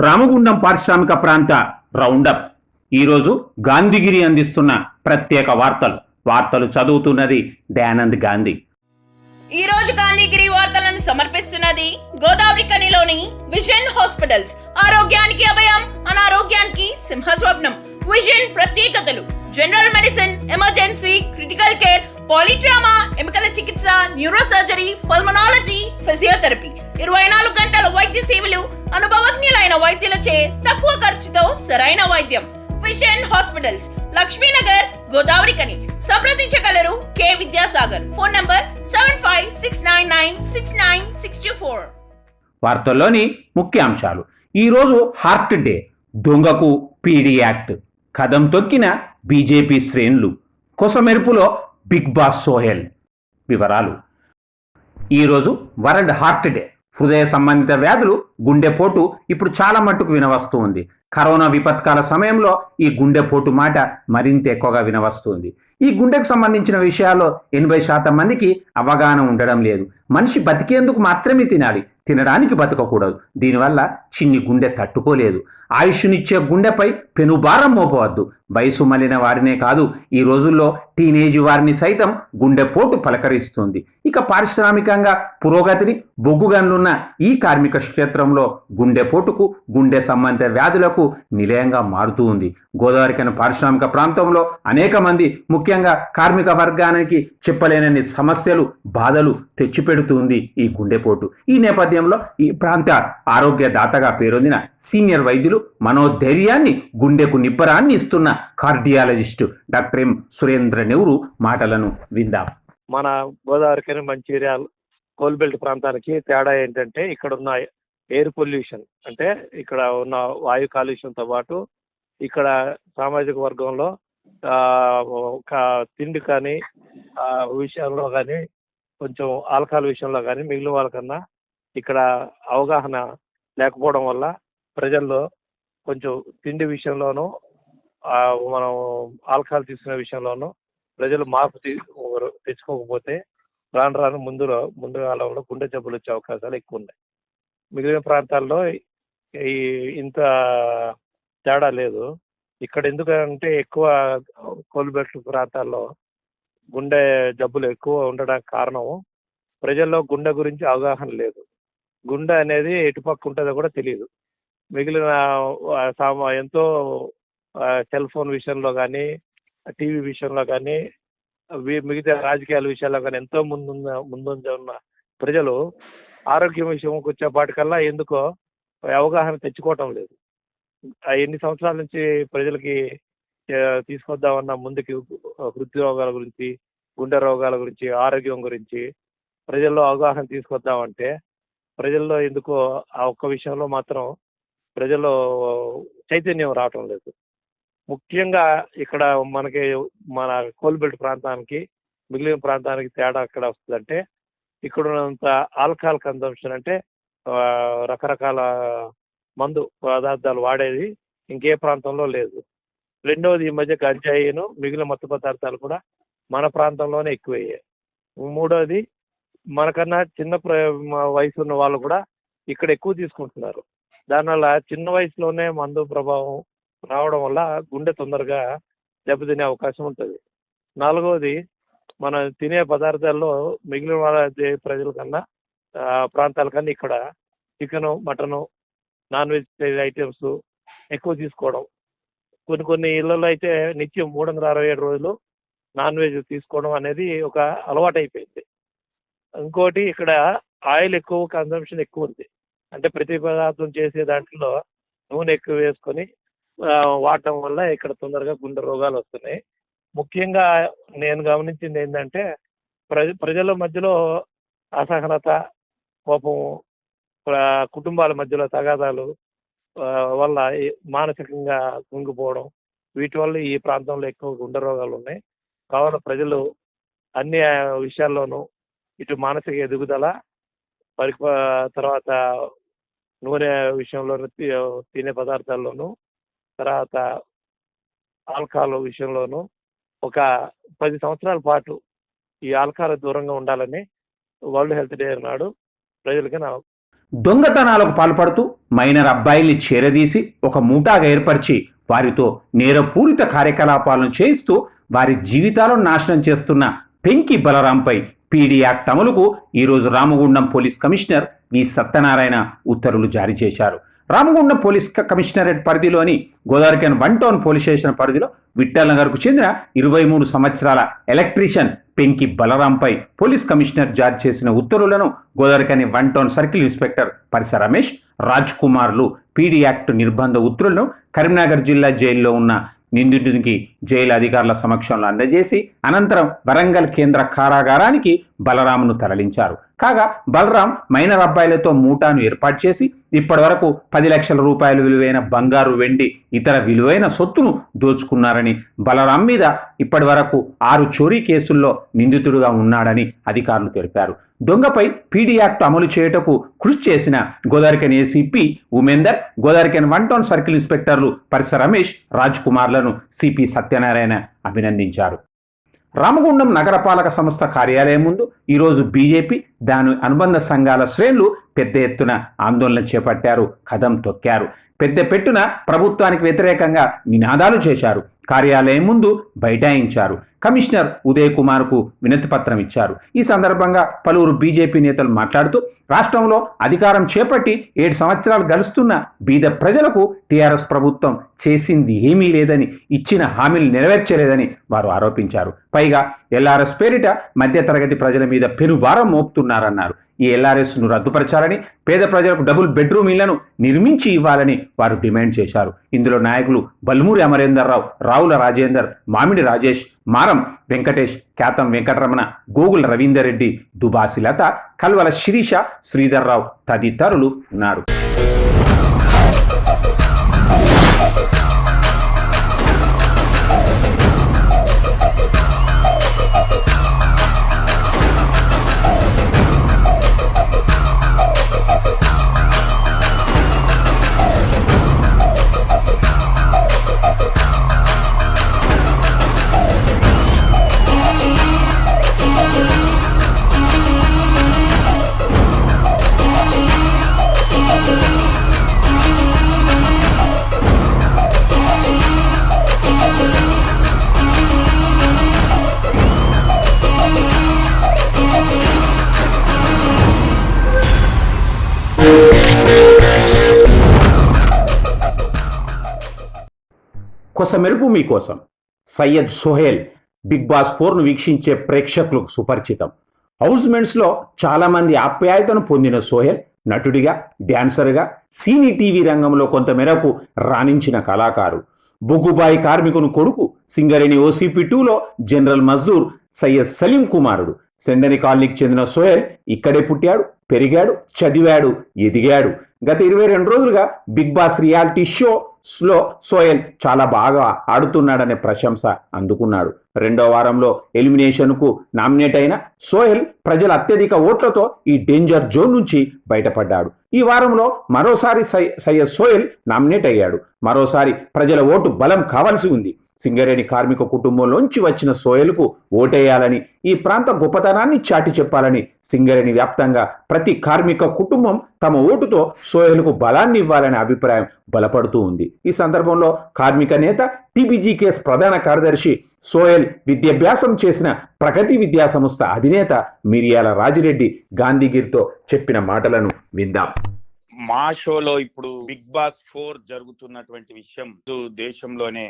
రామగుండం పారిశ్రామిక ప్రాంత రౌండప్. ఈరోజు గాంధీగిరి అందిస్తున్న ప్రత్యేక వార్తలు. వార్తలు చదువుతున్నది దయానంద్ గాంధీ. ఈ రోజు గాంధీగిరి వార్తలను సమర్పిస్తున్నది గోదావరి కనిలోని విజన్ హాస్పిటల్స్. ఆరోగ్యానికి అభయం అనారోగ్యానికి సింహస్వప్నం. విజన్ ప్రత్యేకతలు. General medicine emergency critical care polytrauma ఎముకల చికిత్స న్యూరో సర్జరీ పల్మనాలజీ ఫిజియోథెరపీ. ఇరవై నాలుగు గంటల వైద్య సేవలు అనుభవజ్ఞులైన వైద్యులచే తక్కువ ఖర్చుతో సరైన వైద్యం. ఫిషన్ హాస్పిటల్స్ లక్ష్మీనగర్ గోదావరి కని. సంప్రదించగలరు K Vidyasagar. Phone number seven five six nine nine six nine six two four. వార్తల్లోని ముఖ్యాంశాలు. ఈరోజు హార్ట్ డే దొంగకు పీడీ యాక్ట్. కదం తొక్కిన బీజేపీ శ్రేణులు. కొసమెరుపులో బిగ్ బాస్ సోహెల్. వివరాలు. ఈరోజు వరల్డ్ హార్ట్ డే. హృదయ సంబంధిత వ్యాధులు గుండెపోటు ఇప్పుడు చాలా మట్టుకు వినవస్తూ ఉంది. కరోనా విపత్కాల సమయంలో ఈ గుండెపోటు మాట మరింత ఎక్కువగా వినవస్తుంది ఈ గుండెకు సంబంధించిన విషయాల్లో ఎనభై శాతం మందికి అవగాహన ఉండడం లేదు. మనిషి బతికేందుకు మాత్రమే తినాలి. తినడానికి బతకకూడదు. దీనివల్ల చిన్ని గుండె తట్టుకోలేదు. ఆయుష్నిచ్చే గుండెపై పెనుభారం మోపవద్దు. వయసు మళ్ళిన వారినే కాదు ఈ రోజుల్లో టీనేజ్ వారిని సైతం గుండెపోటు పలకరిస్తుంది. ఇక పారిశ్రామికంగా పురోగతిని బొగ్గుగన్లున్న ఈ కార్మిక క్షేత్రంలో గుండెపోటుకు గుండె సంబంధిత వ్యాధులకు నిలయంగా మారుతూ ఉంది. గోదావరికైన పారిశ్రామిక ప్రాంతంలో అనేక మంది ముఖ్యంగా కార్మిక వర్గానికి చెప్పలేనన్ని సమస్యలు బాధలు తెచ్చిపెడు పెడుతుంది ఈ గుండెపోటు. ఈ నేపథ్యంలో ఈ ప్రాంత ఆరోగ్య దాతగా పేరొందిన సీనియర్ వైద్యులు మనోధైర్యాన్ని గుండెకు నిబ్బరాన్ని ఇస్తున్న cardiologist doctor M Surendra Nehru మాటలను విందాం. మన గోదావరికని మంచిర్యాల కోల్బెల్ట్ ప్రాంతానికి తేడా ఏంటంటే ఇక్కడ ఉన్న ఎయిర్ పొల్యూషన్. అంటే ఇక్కడ ఉన్న వాయు కాలుష్యంతో పాటు ఇక్కడ సామాజిక వర్గంలో ఆ, ఒక తిండి కానీ విషయాల్లో విషయంలో కానీ కొంచెం ఆల్కహాల్ విషయంలో కానీ మిగిలిన వాళ్ళకన్నా ఇక్కడ అవగాహన లేకపోవడం వల్ల ప్రజల్లో కొంచెం తిండి విషయంలోనూ మనం ఆల్కహాల్ తీసుకునే విషయంలోనూ ప్రజలు మార్పు తెచ్చుకోకపోతే రాను రాను ముందులో ముందు కాలంలో గుండె జబ్బులు వచ్చే అవకాశాలు ఎక్కువ ఉన్నాయి మిగిలిన ప్రాంతాల్లో ఈ ఇంత తేడా లేదు. ఇక్కడ ఎందుకంటే ఎక్కువ కోల్బెట్ల ప్రాంతాల్లో గుండె జబ్బులు ఎక్కువ ఉండడానికి కారణం ప్రజల్లో గుండె గురించి అవగాహన లేదు. గుండె అనేది ఎటుపక్క ఉంటుందో కూడా తెలియదు. మిగిలిన సామా ఎంతో సెల్ ఫోన్ విషయంలో కానీ టీవీ విషయంలో కానీ మిగతా రాజకీయాల విషయాల్లో కానీ ఎంతో ముందున్న ముందుంజ ఉన్న ప్రజలు ఆరోగ్యం విషయంకి వచ్చేపాటికల్లా ఎందుకో అవగాహన తెచ్చుకోవటం లేదు. ఎన్ని సంవత్సరాల నుంచి ప్రజలకి తీసుకొద్దామన్న ముందుకి హృద్రోగాల గురించి గుండె రోగాల గురించి ఆరోగ్యం గురించి ప్రజల్లో అవగాహన తీసుకొద్దామంటే ప్రజల్లో ఎందుకో ఆ ఒక్క విషయంలో మాత్రం ప్రజల్లో చైతన్యం రావటం లేదు. ముఖ్యంగా ఇక్కడ మనకి మన కోల్బెల్ట్ ప్రాంతానికి మిగిలిన ప్రాంతానికి తేడా ఎక్కడ వస్తుందంటే ఇక్కడ ఉన్నంత ఆల్కహాల్ కన్సంప్షన్ అంటే రకరకాల మందు పదార్థాలు వాడేది ఇంకే ప్రాంతంలో లేదు. రెండవది ఈ మధ్య గంజాయిను మిగిలిన మత్తు పదార్థాలు కూడా మన ప్రాంతంలోనే ఎక్కువయ్యాయి. మూడవది మనకన్నా చిన్న ప్ర మ- వయసు ఉన్న వాళ్ళు కూడా ఇక్కడ ఎక్కువ తీసుకుంటున్నారు. దానివల్ల చిన్న వయసులోనే మందు ప్రభావం రావడం వల్ల గుండె తొందరగా దెబ్బతినే అవకాశం ఉంటుంది. నాలుగవది మనం తినే పదార్థాల్లో మిగిలిన వాళ్ళ ప్రజల కన్నా ప్రాంతాల కన్నా ఇక్కడ chicken mutton non veg items ఎక్కువ తీసుకోవడం కొన్ని కొన్ని ఇళ్ళలో అయితే నిత్యం మూడు వందల అరవై ఏడు రోజులు నాన్ వెజ్ తీసుకోవడం అనేది ఒక అలవాటు అయిపోయింది ఇంకోటి ఇక్కడ ఆయిల్ ఎక్కువ కన్సంప్షన్ ఎక్కువ ఉంది. అంటే ప్రతి పదార్థం చేసే దాంట్లో నూనె ఎక్కువ వేసుకొని వాడటం వల్ల ఇక్కడ తొందరగా గుండె రోగాలు వస్తున్నాయి. ముఖ్యంగా నేను గమనించింది ఏంటంటే ప్రజ ప్రజల మధ్యలో అసహనత కోపము కుటుంబాల మధ్యలో తగాదాలు వల్ల మానసికంగా కుంగిపోవడం వీటి వల్ల ఈ ప్రాంతంలో ఎక్కువ గుండె రోగాలు ఉన్నాయి. కావున ప్రజలు అన్ని విషయాల్లోనూ ఇటు మానసిక ఎదుగుదల పరి తర్వాత నూనె విషయంలోనూ తి- తినే పదార్థాల్లోనూ తర్వాత ఆల్కహాల్ విషయంలోనూ ఒక పది సంవత్సరాల పాటు ఈ ఆల్కహాల్ దూరంగా ఉండాలని వరల్డ్ హెల్త్ డే నాడు ప్రజలకి నా దొంగతనాలకు పాల్పడుతూ మైనర్ అబ్బాయిల్ని చేరదీసి ఒక ముఠాగా ఏర్పరిచి వారితో నేరపూరిత కార్యకలాపాలను చేయిస్తూ వారి జీవితాలను నాశనం చేస్తున్న పెంకి బలరాంపై పీడీ యాక్ట్ అమలుకు ఈరోజు Ramagundam police commissioner V Satyanarayana ఉత్తర్వులు జారీ చేశారు. రామగుండం పోలీస్ కమిషనరేట్ పరిధిలోని Godavarikhani one town police station పరిధిలో విఠల్ నగర్కు చెందిన ఇరవై మూడు సంవత్సరాల ఎలక్ట్రీషియన్ పెంకి బలరాంపై పోలీస్ కమిషనర్ జారీ చేసిన ఉత్తర్వులను Godavarikhani one town circle inspector పరిస Ramesh Raj కుమార్లు పీడీ యాక్ట్ నిర్బంధ ఉత్తర్వులను కరీంనగర్ జిల్లా జైల్లో ఉన్న నిందితునికి జైలు అధికారుల సమక్షంలో అందజేసి అనంతరం వరంగల్ కేంద్ర కారాగారానికి బలరామును తరలించారు. కాగా బలరాం మైనర్ అబ్బాయిలతో మూటాను ఏర్పాటు చేసి ఇప్పటి వరకు పది లక్షల రూపాయలు విలువైన బంగారు వెండి ఇతర విలువైన సొత్తును దోచుకున్నారని బలరాం మీద ఇప్పటి వరకు ఆరు చోరీ కేసుల్లో నిందితుడుగా ఉన్నాడని అధికారులు తెలిపారు. దొంగపై పీడీ యాక్ట్ అమలు చేయుటకు కృషి చేసిన Godavarikhani ACP Umender Godavarikhani one town circle ఇన్స్పెక్టర్లు పరిస Ramesh Raj కుమార్లను సిపి సత్యనారాయణ అభినందించారు. రామగుండం నగరపాలక సంస్థ కార్యాలయం ముందు ఈరోజు బీజేపీ దాని అనుబంధ సంఘాల శ్రేణులు పెద్ద ఎత్తున ఆందోళన చేపట్టారు కదం తొక్కారు. పెద్ద పెట్టున ప్రభుత్వానికి వ్యతిరేకంగా నినాదాలు చేశారు. కార్యాలయం ముందు బైఠాయించారు. కమిషనర్ ఉదయ్ కుమార్కు వినతి పత్రం ఇచ్చారు. ఈ సందర్భంగా పలువురు బీజేపీ నేతలు మాట్లాడుతూ రాష్ట్రంలో అధికారం చేపట్టి ఏడు సంవత్సరాలు గడుస్తున్న బీద ప్రజలకు టీఆర్ఎస్ ప్రభుత్వం చేసింది ఏమీ లేదని ఇచ్చిన హామీలు నెరవేర్చలేదని వారు ఆరోపించారు. పైగా ఎల్ఆర్ఎస్ పేరిట మధ్యతరగతి ప్రజల మీద పెనుభారం మోపుతున్నారన్నారు. ఈ ఎల్ఆర్ఎస్ను రద్దుపరచాలని పేద ప్రజలకు డబుల్ బెడ్రూమ్ ఇళ్ళను నిర్మించి ఇవ్వాలని వారు డిమాండ్ చేశారు. ఇందులో నాయకులు బల్మూరి అమరేందర్ రావు రావుల రాజేందర్ మామిడి రాజేష్ మారం వెంకటేష్ ఖ్యాతం వెంకటరమణ గోగుల రవీందర్ రెడ్డి దుబాసి లత కల్వల శిరీష శ్రీధర్రావు తదితరులు ఉన్నారు. కొసమెరుపు మీకోసం సయ్యద్ సోహెల్ బిగ్ బాస్ ఫోర్ను వీక్షించే ప్రేక్షకులకు సుపరిచితం. హౌస్మెంట్స్లో చాలామంది ఆప్యాయతను పొందిన సోహెల్ నటుడిగా డ్యాన్సర్గా సినీ టీవీ రంగంలో కొంతమేరకు రాణించిన కళాకారు. బొగ్గుబాయి కార్మికుని కొడుకు సింగరేణి ఓసీపీ టూలో జనరల్ మజ్దూర్ సయ్యద్ సలీం కుమారుడు. సెండని కాలనీకి చెందిన సోహెల్ ఇక్కడే పుట్టాడు పెరిగాడు చదివాడు ఎదిగాడు. గత ఇరవై రెండు రోజులుగా బిగ్ బాస్ రియాలిటీ షో స్లో సోయల్ చాలా బాగా ఆడుతున్నాడనే ప్రశంస అందుకున్నాడు. రెండో వారంలో ఎలిమినేషన్కు నామినేట్ అయిన సోహెల్ ప్రజల అత్యధిక ఓట్లతో ఈ డేంజర్ జోన్ నుంచి బయటపడ్డాడు. ఈ వారంలో మరోసారి సై సయ్యద్ సోయల్ నామినేట్ అయ్యాడు. మరోసారి ప్రజల ఓటు బలం కావాల్సి ఉంది. సింగరేణి కార్మిక కుటుంబంలోంచి వచ్చిన సోయలకు ఓటేయాలని ఈ ప్రాంత గొప్పతనాన్ని చాటి చెప్పాలని సింగరేణి వ్యాప్తంగా ప్రతి కార్మిక కుటుంబం తమ ఓటుతో సోయల్కు బలాన్ని ఇవ్వాలనే అభిప్రాయం బలపడుతూ ఉంది. ఈ సందర్భంలో కార్మిక నేత టీబీజీకేఎస్ ప్రధాన కార్యదర్శి సోయల్ విద్యాభ్యాసం చేసిన ప్రగతి విద్యా సంస్థ అధినేత మిరియాల రాజిరెడ్డి గాంధీగిరితో చెప్పిన మాటలను విందాం. మా షోలో ఇప్పుడు బిగ్ బాస్ ఫోర్ జరుగుతున్నటువంటి విషయం దేశంలోనే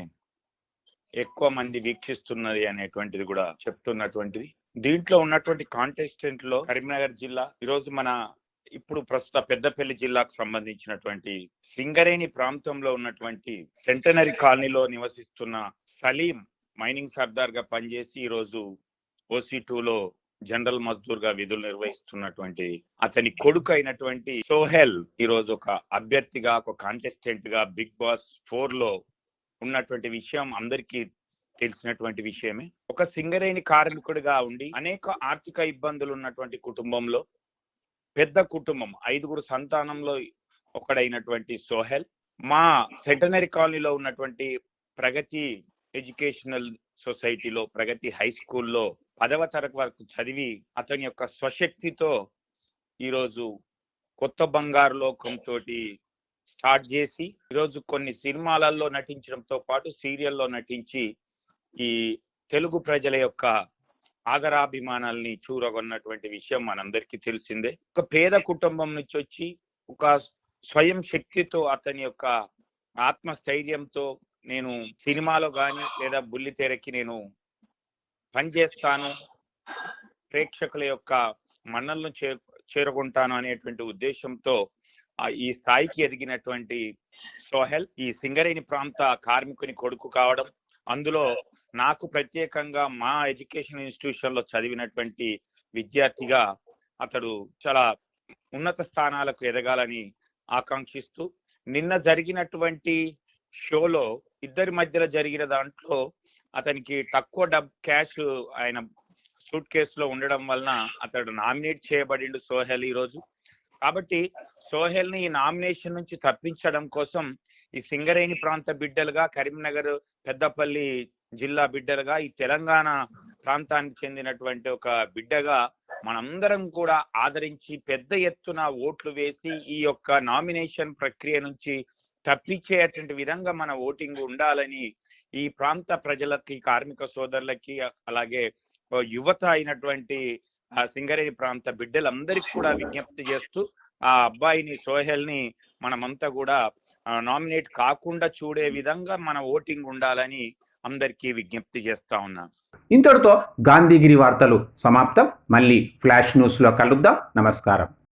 ఎక్కువ మంది వీక్షిస్తున్నది అనేటువంటిది కూడా చెప్తున్నటువంటిది. దీంట్లో ఉన్నటువంటి కాంటెస్టెంట్లో కరీంనగర్ జిల్లా ఈరోజు మన ఇప్పుడు ప్రస్తుత పెద్దపల్లి జిల్లాకు సంబంధించినటువంటి సింగరేణి ప్రాంతంలో ఉన్నటువంటి సెంటనరీ కాలనీలో నివసిస్తున్న సలీం మైనింగ్ సర్దార్గా పనిచేసి ఈరోజు ఓసీ లో జనరల్ మజ్దూర్గా విధులు నిర్వహిస్తున్నటువంటి అతని కొడుకు అయినటువంటి సోహెల్ ఈ రోజు ఒక అభ్యర్థిగా ఒక కాంటెస్టెంట్గా బిగ్ బాస్ ఫోర్లో ఉన్నటువంటి విషయం అందరికీ తెలిసినటువంటి విషయమే. ఒక సింగరేణి కార్మికుడిగా ఉండి అనేక ఆర్థిక ఇబ్బందులు ఉన్నటువంటి కుటుంబంలో పెద్ద కుటుంబం ఐదుగురు సంతానంలో ఒకడైనటువంటి సోహెల్ మా సెంటనరీ కాలనీలో ఉన్నటువంటి ప్రగతి ఎడ్యుకేషనల్ సొసైటీలో ప్రగతి హై స్కూల్లో పదవ తరగతి వరకు చదివి అతని యొక్క స్వశక్తితో ఈరోజు కొత్త బంగారు లోకంతో స్టార్ట్ చేసి ఈరోజు కొన్ని సినిమాలలో నటించడంతో పాటు సీరియల్లో నటించి ఈ తెలుగు ప్రజల యొక్క ఆదరాభిమానాల్ని చూరగొన్నటువంటి విషయం మనందరికీ తెలిసిందే. ఒక పేద కుటుంబం నుంచి వచ్చి ఒక స్వయం శక్తితో అతని యొక్క ఆత్మస్థైర్యంతో నేను సినిమాలో కానీ లేదా బుల్లితెరకి నేను పనిచేస్తాను ప్రేక్షకుల యొక్క మన్నలను చేరు చేరుకుంటాను అనేటువంటి ఉద్దేశంతో ఈ స్థాయికి ఎదిగినటువంటి సోహెల్ ఈ సింగరేణి ప్రాంత కార్మికుని కొడుకు కావడం అందులో నాకు ప్రత్యేకంగా మా ఎడ్యుకేషన్ ఇన్స్టిట్యూషన్లో చదివినటువంటి విద్యార్థిగా అతడు చాలా ఉన్నత స్థానాలకు ఎదగాలని ఆకాంక్షిస్తూ నిన్న జరిగినటువంటి షోలో ఇద్దరి మధ్యలో జరిగిన దాంట్లో అతనికి తక్కువ డబ్ క్యాష్ ఆయన సూట్ కేసులో ఉండడం వలన అతడు నామినేట్ చేయబడిండు సోహెల్ ఈ రోజు కాబట్టి సోహెల్ని ఈ నామినేషన్ నుంచి తప్పించడం కోసం ఈ సింగరేణి ప్రాంత బిడ్డలుగా కరీంనగర్ పెద్దపల్లి జిల్లా బిడ్డలుగా ఈ తెలంగాణ ప్రాంతానికి చెందినటువంటి ఒక బిడ్డగా మనందరం కూడా ఆదరించి పెద్ద ఎత్తున ఓట్లు వేసి ఈ యొక్క నామినేషన్ ప్రక్రియ నుంచి తప్పించేటువంటి విధంగా మన ఓటింగ్ ఉండాలని ఈ ప్రాంత ప్రజలకి కార్మిక సోదరులకి అలాగే యువత అయినటువంటి ఆ సింగరేణి ప్రాంత బిడ్డలందరికీ కూడా విజ్ఞప్తి చేస్తూ ఆ అబ్బాయిని సోహెల్ని మనమంతా కూడా నామినేట్ కాకుండా చూడే విధంగా మన ఓటింగ్ ఉండాలని అందరికీ విజ్ఞప్తి చేస్తా ఉన్నా. ఇంతటితో గాంధీగిరి వార్తలు సమాప్తం. మళ్ళీ ఫ్లాష్ న్యూస్లో కలుద్దాం. నమస్కారం.